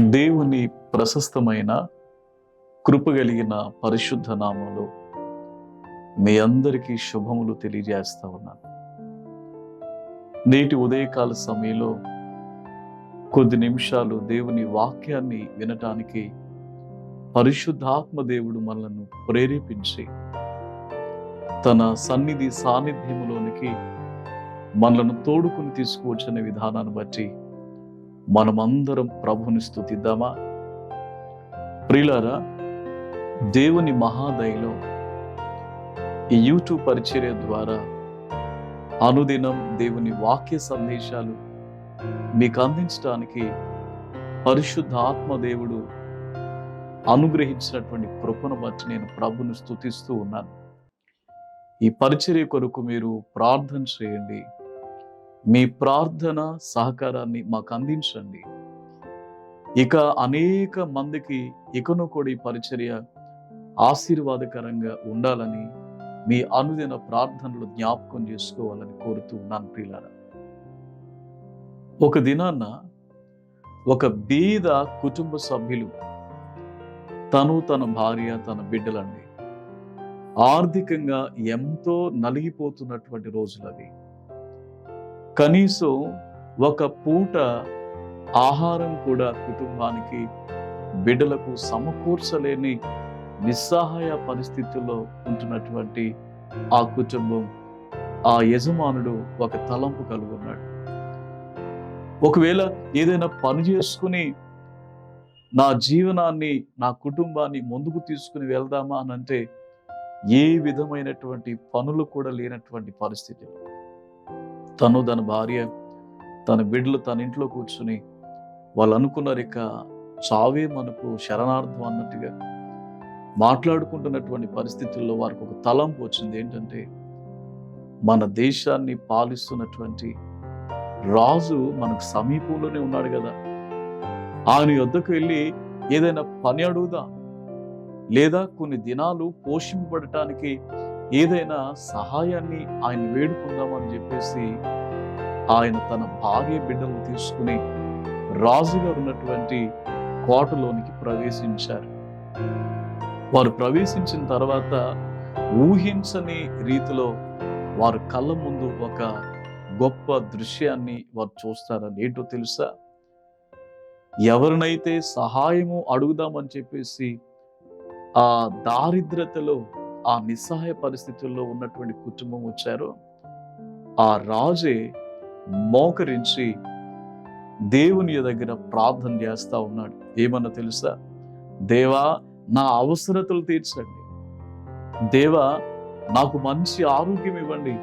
దేవుని ప్రశస్తమైన కృపగలిగిన పరిశుద్ధ నామంలో మీ అందరికీ శుభములు తెలియజేస్తా ఉన్నాను. నేటి ఉదయకాల సమయంలో కొద్ది నిమిషాలు దేవుని వాక్యాన్ని వినటానికి పరిశుద్ధాత్మ దేవుడు మనలను ప్రేరేపించి తన సన్నిధి సాన్నిధ్యములోనికి మనలను తోడుకుని తీసుకువచ్చిన విధానాన్ని బట్టి మనమందరం ప్రభుని స్థుతిద్దామా? ప్రియులారా దేవుని మహాదయలో ఈ యూట్యూబ్ పరిచర్య ద్వారా అనుదినం దేవుని వాక్య సందేశాలు మీకు అందించడానికి పరిశుద్ధాత్మ దేవుడు అనుగ్రహించినటువంటి కృపను బట్టి నేను ప్రభుని స్థుతిస్తూ ఉన్నాను. ఈ పరిచర్య కొరకు మీరు ప్రార్థన చేయండి. మీ ప్రార్థన సహకారాన్ని మాకు అందించండి. ఇక అనేక మందికి ఇకను కూడా ఈ పరిచర్య ఆశీర్వాదకరంగా ఉండాలని మీ అనుదిన ప్రార్థనలు జ్ఞాపకం చేసుకోవాలని కోరుతూ ఉన్నాను ప్రియులారా. ఒక దినాన్న ఒక బీద కుటుంబ సభ్యులు తను తన భార్య తన బిడ్డలండి ఆర్థికంగా ఎంతో నలిగిపోతున్నటువంటి రోజులు అవి కనీసం ఒక పూట ఆహారం కూడా కుటుంబానికి బిడ్డలకు సమకూర్చలేని నిస్సహాయ పరిస్థితుల్లో ఉంటున్నటువంటి ఆ కుటుంబం ఆ యజమానుడు ఒక తలంపు కలుగున్నాడు ఒకవేళ ఏదైనా పని చేసుకుని నా జీవనాన్ని నా కుటుంబాన్ని ముందుకు తీసుకుని వెళ్దామా అని అంటే ఏ విధమైనటువంటి పనులు కూడా లేనటువంటి పరిస్థితి తను తన భార్య తన బిడ్డలు తన ఇంట్లో కూర్చుని వాళ్ళు అనుకున్నారు ఇక చావే మనకు శరణార్థం అన్నట్టుగా మాట్లాడుకుంటున్నటువంటి పరిస్థితుల్లో వారికి ఒక తలంపు వచ్చింది. ఏంటంటే మన దేశాన్ని పాలిస్తున్నటువంటి రాజు మనకు సమీపంలోనే ఉన్నాడు కదా. ఆయన యొద్దకు వెళ్ళి ఏదైనా పని అడుగుదా? లేదా కొన్ని దినాలు పోషింపబడటానికి ఏదైనా సహాయాన్ని ఆయన వేడుకుందామని చెప్పేసి ఆయన తన భార్య బిడ్డలను తీసుకుని రాజుగా ఉన్నటువంటి కోటలోనికి ప్రవేశించారు. వారు ప్రవేశించిన తర్వాత ఊహించని రీతిలో వారు కళ్ళ ముందు ఒక గొప్ప దృశ్యాన్ని వారు చూస్తారని ఏంటో తెలుసా? ఎవరినైతే సహాయము అడుగుదామని చెప్పేసి ఆ దారిద్రతలో ఆ నిస్సహాయ పరిస్థితుల్లో ఉన్నటువంటి కుటుంబం వచ్చారో. ఆ రాజే మోకరించి దేవుని దగ్గర ప్రార్థన చేస్తా ఉన్నాడు. ఏమన్నా తెలుసా? దేవా నా అవసరతలు తీర్చండి. దేవా నాకు మంచి ఆరోగ్యం ఇవ్వండి.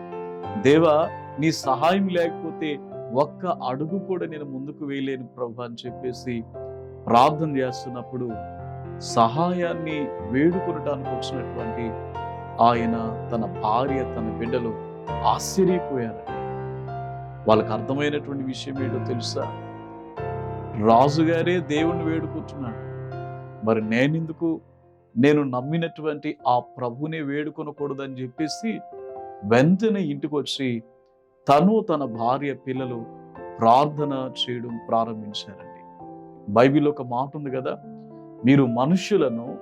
దేవా నీ సహాయం లేకపోతే ఒక్క అడుగు కూడా నేను ముందుకు వేయలేను ప్రభు అని చెప్పేసి ప్రార్థన చేస్తున్నప్పుడు సహాయాన్ని వేడుకొనటానికి వచ్చినటువంటి ఆయన తన భార్య తన బిడ్డలు ఆశ్చర్యపోయారు వాళ్ళకి అర్థమైనటువంటి విషయం ఏంటో తెలుసా? రాజుగారే దేవుణ్ణి వేడుకుంటున్నాడు మరి నేనెందుకు? నేను నమ్మినటువంటి ఆ ప్రభునే వేడుకొనకూడదని చెప్పేసి వెంటనే ఇంటికి వచ్చి తను తన భార్య పిల్లలు ప్రార్థన చేయడం ప్రారంభించారండి. బైబిల్ ఒక మాట ఉంది కదా మీరు మనుషులను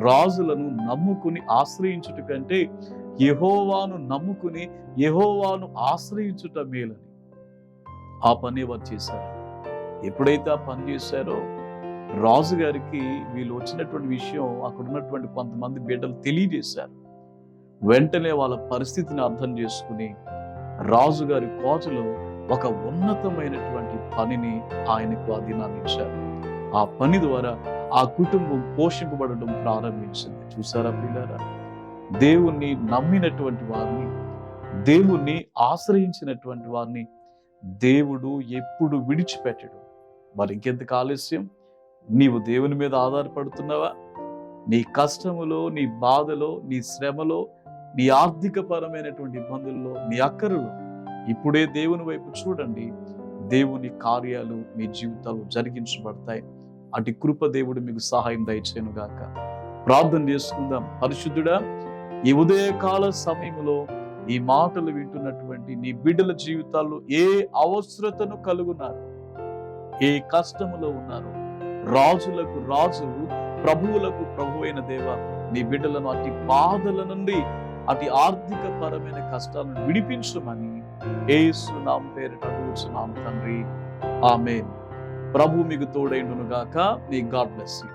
రాజులను నమ్ముకుని ఆశ్రయించుట కంటే యహోవాను నమ్ముకుని యహోవాను ఆశ్రయించుట మేలని. ఆ పని వారు చేశారు? ఎప్పుడైతే ఆ పని చేశారో రాజుగారికి వీళ్ళు వచ్చినటువంటి విషయం అక్కడ ఉన్నటువంటి కొంతమంది బిడ్డలు తెలియజేశారు. వెంటనే వాళ్ళ పరిస్థితిని అర్థం చేసుకుని రాజుగారి కోటలో ఒక ఉన్నతమైనటువంటి పనిని ఆయనకు అధీనాన్ని ఆ పని ద్వారా ఆ కుటుంబం పోషింపబడడం ప్రారంభించింది. చూసారా పిల్లారా దేవుణ్ణి నమ్మినటువంటి వారిని దేవుణ్ణి ఆశ్రయించినటువంటి వారిని దేవుడు ఎప్పుడు విడిచిపెట్టడు. మరి ఇంకెందుకు ఆలస్యం? నీవు దేవుని మీద ఆధారపడుతున్నావా? నీ కష్టములో నీ బాధలో నీ శ్రమలో నీ ఆర్థిక పరమైనటువంటి ఇబ్బందుల్లో నీ అక్కరలో ఇప్పుడే దేవుని వైపు చూడండి. దేవుని కార్యాలు మీ జీవితాలు జరిగించబడతాయి. అటు కృప దేవుడు మీకు సహాయం దయచేయను గాక. ప్రార్థన చేసుకుందాం. పరిశుద్ధుడా ఈ ఉదయకాల సమయంలో ఈ మాటలు వింటున్నటువంటి నీ బిడ్డల జీవితాల్లో ఏ అవసరతను కలుగున్నారు ఏ కష్టములో ఉన్నారు? రాజులకు రాజు ప్రభువులకు ప్రభు అయిన దేవ నీ బిడ్డలను అతి బాధల నుండి అతి ఆర్థిక పరమైన కష్టాలను విడిపించమని ఏ సునాం పేరిట అడుగుచున్నాం తండ్రి. ఆమె ప్రభు మీకు తోడైండును గాక మీ గాడ్ బ్లెస్ యూ